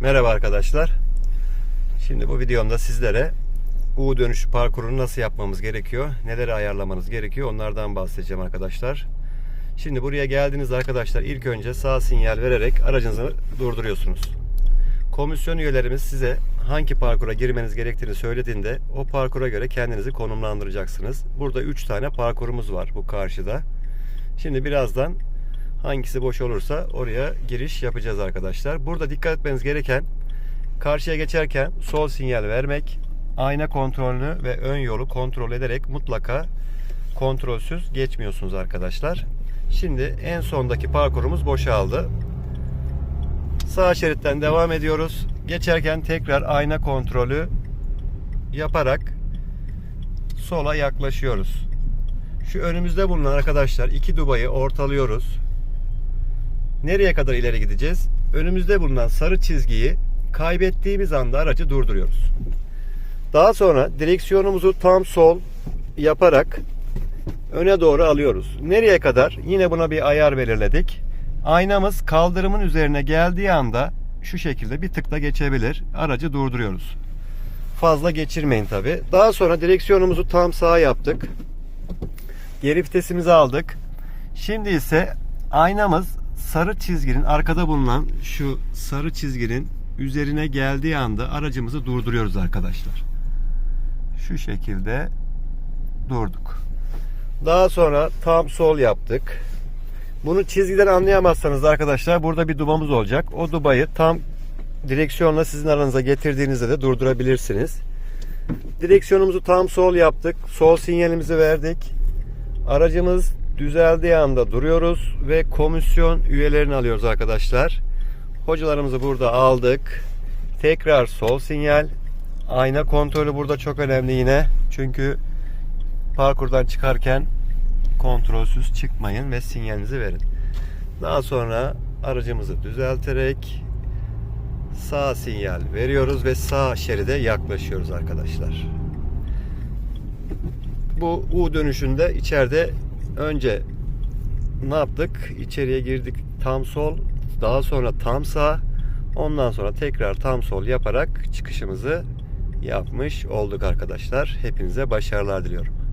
Merhaba arkadaşlar. Şimdi bu videomda sizlere U dönüşü parkurunu nasıl yapmamız gerekiyor, neleri ayarlamanız gerekiyor onlardan bahsedeceğim arkadaşlar. Şimdi buraya geldiniz arkadaşlar ilk önce sağ sinyal vererek aracınızı durduruyorsunuz. Komisyon üyelerimiz size hangi parkura girmeniz gerektiğini söylediğinde o parkura göre kendinizi konumlandıracaksınız. Burada 3 tane parkurumuz var bu karşıda. Şimdi birazdan hangisi boş olursa oraya giriş yapacağız arkadaşlar. Burada dikkat etmeniz gereken karşıya geçerken sol sinyal vermek, ayna kontrolünü ve ön yolu kontrol ederek mutlaka kontrolsüz geçmiyorsunuz arkadaşlar. Şimdi en sondaki parkurumuz boşaldı. Sağ şeritten devam ediyoruz. Geçerken tekrar ayna kontrolü yaparak sola yaklaşıyoruz. Şu önümüzde bulunan arkadaşlar iki dubayı ortalıyoruz. Nereye kadar ileri gideceğiz? Önümüzde bulunan sarı çizgiyi kaybettiğimiz anda aracı durduruyoruz. Daha sonra direksiyonumuzu tam sol yaparak öne doğru alıyoruz. Nereye kadar? Yine buna bir ayar belirledik. Aynamız kaldırımın üzerine geldiği anda şu şekilde bir tıkla geçebilir. Aracı durduruyoruz. Fazla geçirmeyin tabi. Daha sonra direksiyonumuzu tam sağa yaptık. Geri vitesimizi aldık. Şimdi ise aynamız sarı çizginin arkada bulunan şu sarı çizginin üzerine geldiği anda aracımızı durduruyoruz arkadaşlar. Şu şekilde durduk. Daha sonra tam sol yaptık. Bunu çizgiden anlayamazsanız arkadaşlar burada bir dubamız olacak. O dubayı tam direksiyonla sizin aranıza getirdiğinizde de durdurabilirsiniz. Direksiyonumuzu tam sol yaptık. Sol sinyalimizi verdik. Aracımız düzeldiği anda duruyoruz ve komisyon üyelerini alıyoruz arkadaşlar. Hocalarımızı burada aldık. Tekrar sol sinyal. Ayna kontrolü burada çok önemli yine. Çünkü parkurdan çıkarken kontrolsüz çıkmayın ve sinyalinizi verin. Daha sonra aracımızı düzelterek sağ sinyal veriyoruz ve sağ şeride yaklaşıyoruz arkadaşlar. Bu U dönüşünde içeride önce ne yaptık? İçeriye girdik tam sol, daha sonra tam sağ, ondan sonra tekrar tam sol yaparak çıkışımızı yapmış olduk arkadaşlar. Hepinize başarılar diliyorum.